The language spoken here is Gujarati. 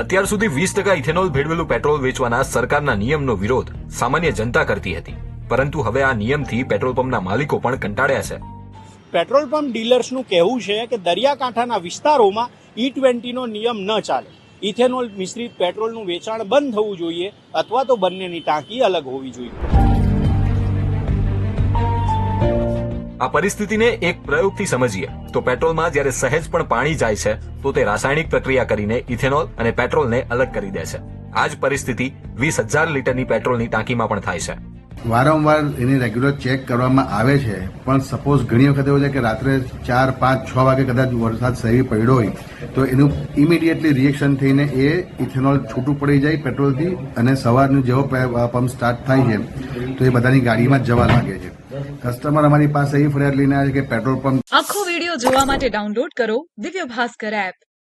અત્યાર સુધી વીસ ટકા ઇથેનોલ ભેળવેલું પેટ્રોલ વેચવાના સરકારના નિયમનો વિરોધ સામાન્ય જનતા કરતી હતી. પરંતુ હવે આ નિયમથી પેટ્રોલ પંપના માલિકો પણ કંટાળ્યા છે. પેટ્રોલ પંપ ડીલર્સનું કહેવું છે કે દરિયાકાંઠાના વિસ્તારોમાં ઈ ટ્વેન્ટીનો નિયમ ન ચાલે. ઇથેનોલ મિશ્રિત પેટ્રોલનું વેચાણ બંધ થવું જોઈએ અથવા તો બંનેની ટાંકી અલગ હોવી જોઈએ. આ પરિસ્થિતિને એક પ્રયોગથી સમજીએ. તો પેટ્રોલમાં જ્યારે સહેજ પણ પાણી જાય છે, તો તે રાસાયણિક પ્રક્રિયા કરીને ઇથેનોલ અને પેટ્રોલને અલગ કરી દે છે. આ જ પરિસ્થિતિ વીસ હજાર લીટરની પેટ્રોલની ટાંકીમાં પણ થાય છે. વારંવાર એની રેગ્યુલર ચેક કરવામાં આવે છે, પણ સપોઝ ઘણી વખત એવું છે કે રાત્રે ચાર, પાંચ, છ વાગે કદાચ વરસાદ સહી પડ્યો હોય, તો એનું ઇમિડિયેટલી રિએક્શન થઈને એ ઇથેનોલ છૂટું પડી જાય પેટ્રોલથી અને સવારનું જેવો પંપ સ્ટાર્ટ થાય છે, તો એ બધાની ગાડીમાં જવા લાગે છે. કસ્ટમર અમારી પાસે એ ફરિયાદ લઈને આવે છે કે પેટ્રોલ પંપ આખો વીડિયો જોવા માટે ડાઉનલોડ કરો દિવ્ય ભાસ્કર એપ